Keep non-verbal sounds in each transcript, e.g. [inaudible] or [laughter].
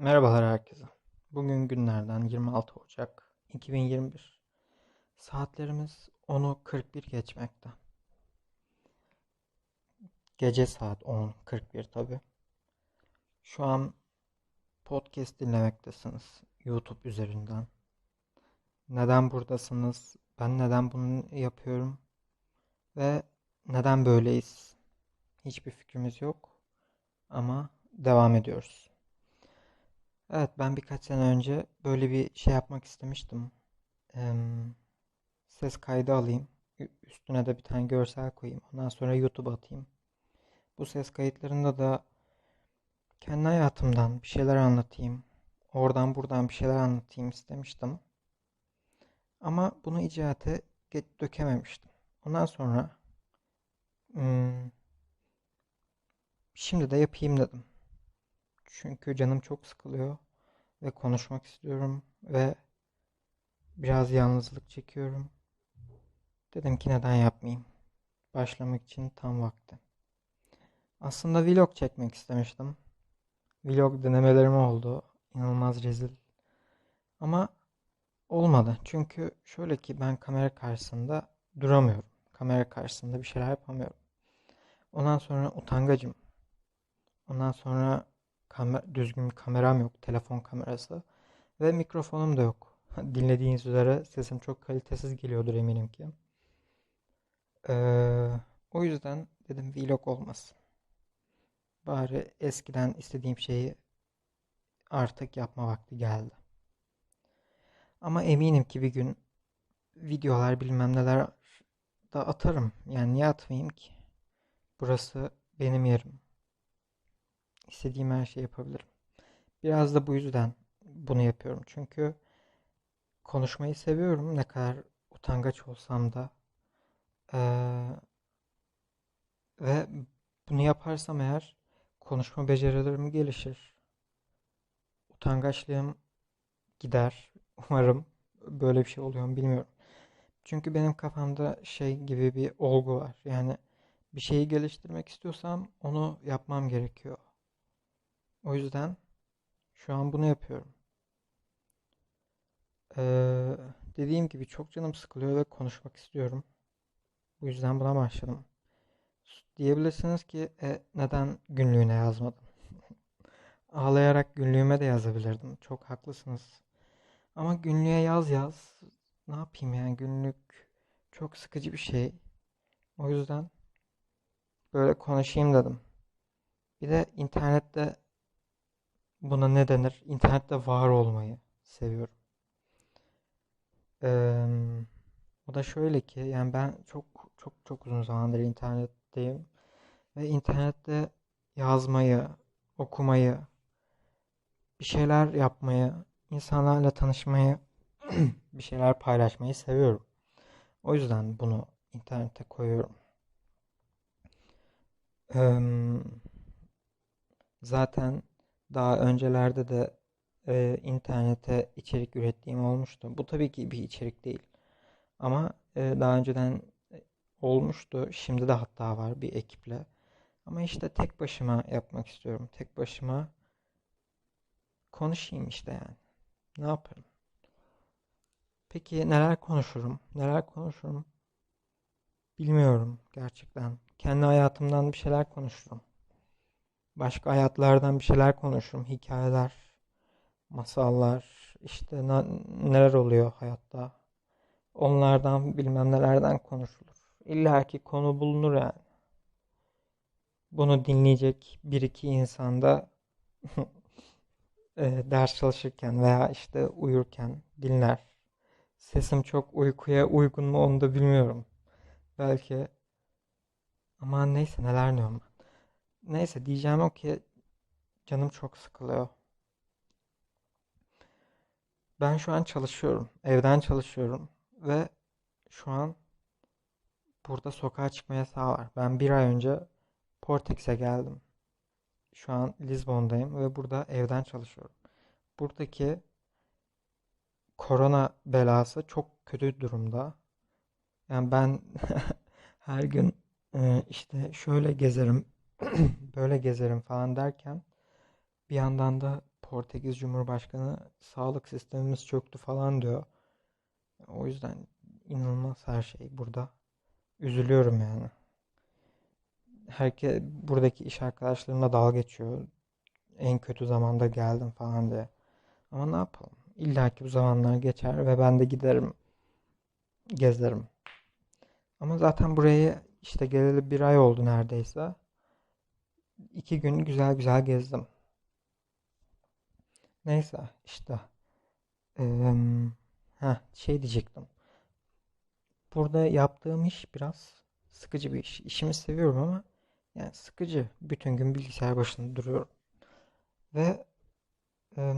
Merhabalar herkese. Bugün günlerden 26 Ocak 2021. Saatlerimiz 10'u 41 geçmekte. Gece saat 10.41 tabi. Şu an podcast dinlemektesiniz YouTube üzerinden. Neden buradasınız? Ben neden bunu yapıyorum? Ve neden böyleyiz? Hiçbir fikrimiz yok. Ama devam ediyoruz. Evet ben birkaç sene önce böyle bir şey yapmak istemiştim. Eee, ses kaydı alayım. Üstüne de bir tane görsel koyayım. Ondan sonra YouTube'a atayım. Bu ses kayıtlarında da kendi hayatımdan bir şeyler anlatayım. Oradan buradan bir şeyler anlatayım istemiştim. Ama bunu icraate dökememiştim. Ondan sonra şimdi de yapayım dedim. Çünkü canım çok sıkılıyor ve konuşmak istiyorum ve biraz yalnızlık çekiyorum. Dedim ki neden yapmayayım? Başlamak için tam vakti. Aslında vlog çekmek istemiştim. Vlog denemelerim oldu. İnanılmaz rezil. Ama olmadı. Çünkü şöyle ki ben kamera karşısında duramıyorum. Kamera karşısında bir şeyler yapamıyorum. Ondan sonra utangacım. Ondan sonra kamer düzgün bir kameram yok. Telefon kamerası. Ve mikrofonum da yok. [laughs] Dinlediğiniz üzere sesim çok kalitesiz geliyordur eminim ki. Ee, o yüzden dedim vlog olmasın. Bari eskiden istediğim şeyi artık yapma vakti geldi. Ama eminim ki bir gün videolar bilmem neler da atarım. Yani niye atmayayım ki? Burası benim yerim. İstediğim her şeyi yapabilirim. Biraz da bu yüzden bunu yapıyorum. Çünkü konuşmayı seviyorum. Ne kadar utangaç olsam da. Ee, ve bunu yaparsam eğer konuşma becerilerim gelişir. Utangaçlığım gider. [laughs] Umarım böyle bir şey oluyor mu bilmiyorum. Çünkü benim kafamda şey gibi bir olgu var. Yani bir şeyi geliştirmek istiyorsam onu yapmam gerekiyor. O yüzden şu an bunu yapıyorum. Ee, dediğim gibi çok canım sıkılıyor ve konuşmak istiyorum. Bu yüzden buna başladım. Diyebilirsiniz ki "E, neden günlüğüne yazmadın? [laughs] Ağlayarak günlüğüme de yazabilirdim. Çok haklısınız. Ama günlüğe yaz yaz. Ne yapayım yani günlük çok sıkıcı bir şey. O yüzden böyle konuşayım dedim. Bir de internette buna ne denir? İnternette var olmayı seviyorum. Eee, o da şöyle ki yani ben çok çok çok uzun zamandır internetteyim ve internette yazmayı, okumayı, bir şeyler yapmayı, insanlarla tanışmayı, [clears throat] bir şeyler paylaşmayı seviyorum. O yüzden bunu internete koyuyorum. Eee, zaten daha öncelerde de e, internete içerik ürettiğim olmuştu. Bu tabii ki bir içerik değil. Ama e, daha önceden e, olmuştu. Şimdi de hatta var bir ekiple. Ama işte tek başıma yapmak istiyorum. Tek başıma konuşayım işte yani. Ne yaparım? Peki neler konuşurum? Neler konuşurum? Bilmiyorum gerçekten. Kendi hayatımdan bir şeyler konuşurum. Başka hayatlardan bir şeyler konuşurum. Hikayeler, masallar, işte neler oluyor hayatta. Onlardan bilmem nelerden konuşulur. İlla ki konu bulunur yani. Bunu dinleyecek bir iki insan da [laughs] e, ders çalışırken veya işte uyurken dinler. Sesim çok uykuya uygun mu onu da bilmiyorum. Belki ama neyse neler diyorum. Neyse diyeceğim o ki canım çok sıkılıyor. Ben şu an çalışıyorum. Evden çalışıyorum ve şu an burada sokağa çıkma yasağı var. Ben bir ay önce Portekiz'e geldim. Şu an Lizbon'dayım ve burada evden çalışıyorum. Buradaki korona belası çok kötü durumda. Yani ben [laughs] her gün e, işte şöyle gezerim, [clears throat] böyle gezerim falan derken Bir yandan da Portekiz Cumhurbaşkanı sağlık sistemimiz çöktü falan diyor. O yüzden inanılmaz her şey burada. Üzülüyorum yani. Herke buradaki iş arkadaşlarımla dalga geçiyor. En kötü zamanda geldim falan diye. Ama ne yapalım? İlla ki bu zamanlar geçer ve ben de giderim gezerim. Ama zaten burayı işte geleli bir ay oldu neredeyse. İki gün güzel güzel gezdim. Neyse işte. Ee, heh, şey diyecektim. Burada yaptığım iş biraz sıkıcı bir iş. İşimi seviyorum ama yani sıkıcı. Bütün gün bilgisayar başında duruyorum. Ve e,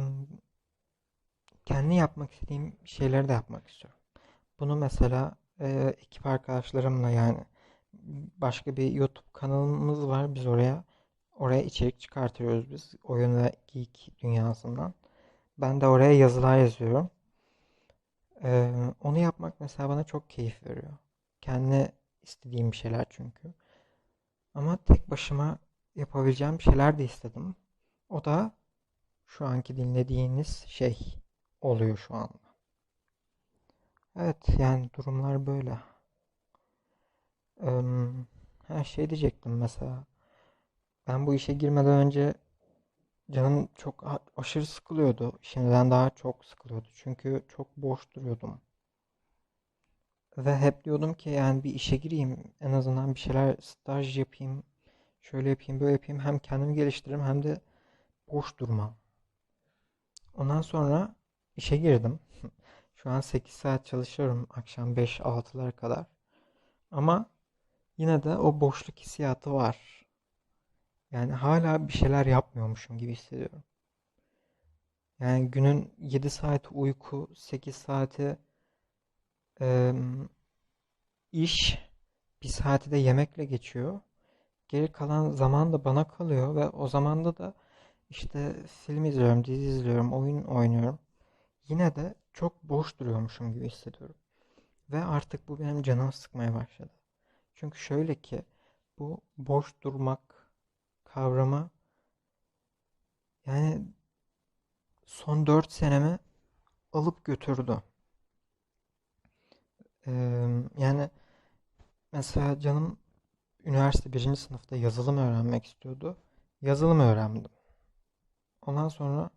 kendi yapmak istediğim şeyleri de yapmak istiyorum. Bunu mesela e, ekip arkadaşlarımla yani başka bir YouTube kanalımız var. Biz oraya oraya içerik çıkartıyoruz biz. Oyun ve geek dünyasından. Ben de oraya yazılar yazıyorum. Ee, onu yapmak mesela bana çok keyif veriyor. Kendi istediğim bir şeyler çünkü. Ama tek başıma yapabileceğim bir şeyler de istedim. O da şu anki dinlediğiniz şey oluyor şu anda. Evet yani durumlar böyle. Ee, her şey diyecektim mesela. Ben bu işe girmeden önce canım çok aşırı sıkılıyordu. Şimdiden daha çok sıkılıyordu. Çünkü çok boş duruyordum. Ve hep diyordum ki yani bir işe gireyim. En azından bir şeyler staj yapayım. Şöyle yapayım böyle yapayım. Hem kendimi geliştiririm hem de boş durmam. Ondan sonra işe girdim. [laughs] Şu an 8 saat çalışıyorum akşam 5-6'lara kadar. Ama yine de o boşluk hissiyatı var. Yani hala bir şeyler yapmıyormuşum gibi hissediyorum. Yani günün 7 saati uyku, 8 saati e, iş, bir saati de yemekle geçiyor. Geri kalan zaman da bana kalıyor ve o zamanda da işte film izliyorum, dizi izliyorum, oyun oynuyorum. Yine de çok boş duruyormuşum gibi hissediyorum. Ve artık bu benim canımı sıkmaya başladı. Çünkü şöyle ki bu boş durmak kavramı yani son 4 senemi alıp götürdü. Ee, yani mesela canım üniversite birinci sınıfta yazılım öğrenmek istiyordu. Yazılım öğrendim. Ondan sonra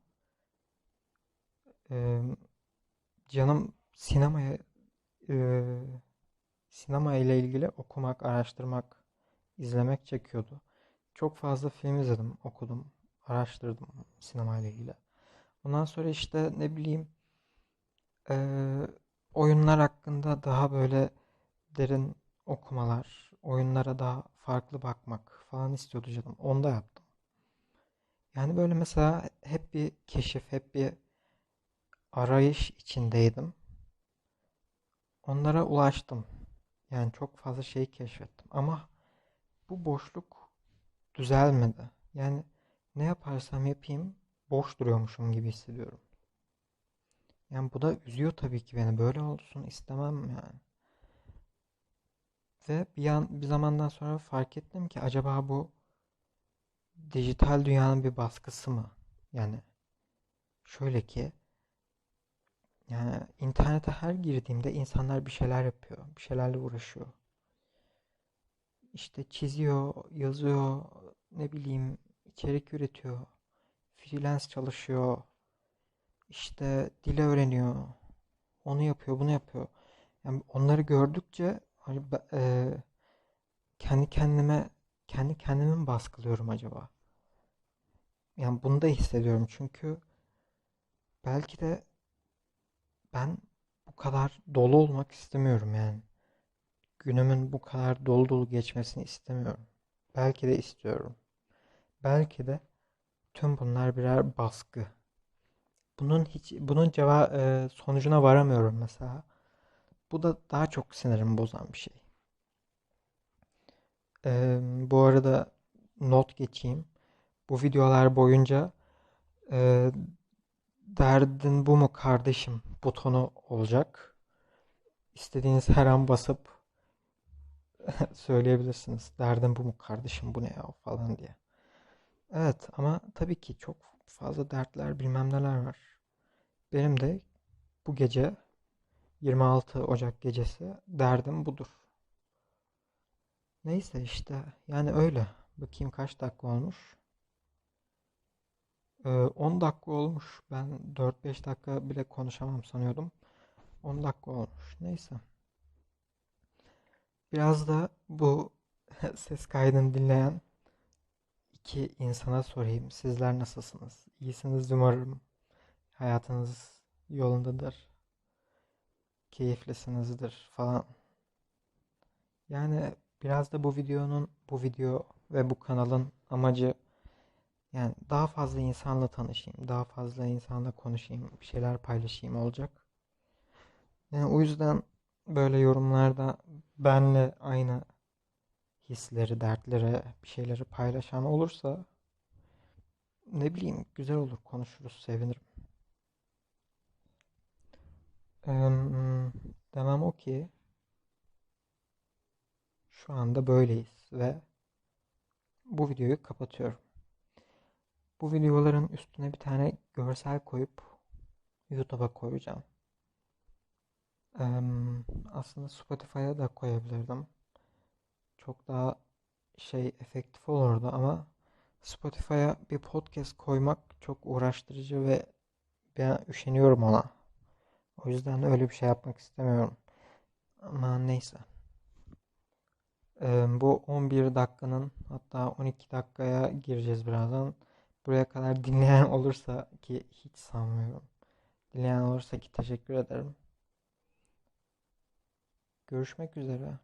e, canım sinemaya e, sinema ile ilgili okumak, araştırmak, izlemek çekiyordu. Çok fazla film izledim, okudum, araştırdım sinema ile ilgili. Ondan sonra işte ne bileyim e, oyunlar hakkında daha böyle derin okumalar, oyunlara daha farklı bakmak falan istiyordu canım. Onu da yaptım. Yani böyle mesela hep bir keşif, hep bir arayış içindeydim. Onlara ulaştım. Yani çok fazla şey keşfettim. Ama bu boşluk düzelmedi. Yani ne yaparsam yapayım boş duruyormuşum gibi hissediyorum. Yani bu da üzüyor tabii ki beni. Böyle olsun istemem yani. Ve bir, an, bir zamandan sonra fark ettim ki acaba bu dijital dünyanın bir baskısı mı? Yani şöyle ki yani internete her girdiğimde insanlar bir şeyler yapıyor. Bir şeylerle uğraşıyor. İşte çiziyor, yazıyor, ne bileyim içerik üretiyor. Freelance çalışıyor. İşte dil öğreniyor. Onu yapıyor, bunu yapıyor. Yani onları gördükçe hani e, kendi kendime kendi kendimi mi baskılıyorum acaba? Yani bunu da hissediyorum çünkü belki de ben bu kadar dolu olmak istemiyorum yani. Günümün bu kadar dolu dolu geçmesini istemiyorum. Belki de istiyorum. Belki de tüm bunlar birer baskı. Bunun hiç bunun cevap e, sonucuna varamıyorum mesela. Bu da daha çok sinirimi bozan bir şey. E, bu arada not geçeyim. Bu videolar boyunca e, derdin bu mu kardeşim butonu olacak. İstediğiniz her an basıp [laughs] söyleyebilirsiniz. Derdin bu mu kardeşim bu ne ya falan diye. Evet ama tabii ki çok fazla dertler bilmem neler var. Benim de bu gece 26 Ocak gecesi derdim budur. Neyse işte yani öyle. Bakayım kaç dakika olmuş. Ee, 10 dakika olmuş. Ben 4-5 dakika bile konuşamam sanıyordum. 10 dakika olmuş. Neyse. Biraz da bu [laughs] ses kaydını dinleyen iki insana sorayım. Sizler nasılsınız? İyisiniz umarım. Hayatınız yolundadır. Keyiflisinizdir falan. Yani biraz da bu videonun, bu video ve bu kanalın amacı yani daha fazla insanla tanışayım, daha fazla insanla konuşayım, bir şeyler paylaşayım olacak. Yani o yüzden böyle yorumlarda benle aynı hisleri, dertleri, bir şeyleri paylaşan olursa ne bileyim güzel olur, konuşuruz, sevinirim. Em, demem o ki şu anda böyleyiz ve bu videoyu kapatıyorum. Bu videoların üstüne bir tane görsel koyup YouTube'a koyacağım. Em, aslında Spotify'a da koyabilirdim. Çok daha şey efektif olurdu ama Spotify'a bir podcast koymak çok uğraştırıcı ve ben üşeniyorum ona. O yüzden öyle bir şey yapmak istemiyorum. Ama neyse. Ee, bu 11 dakikanın hatta 12 dakikaya gireceğiz birazdan. Buraya kadar dinleyen olursa ki hiç sanmıyorum. Dinleyen olursa ki teşekkür ederim. Görüşmek üzere.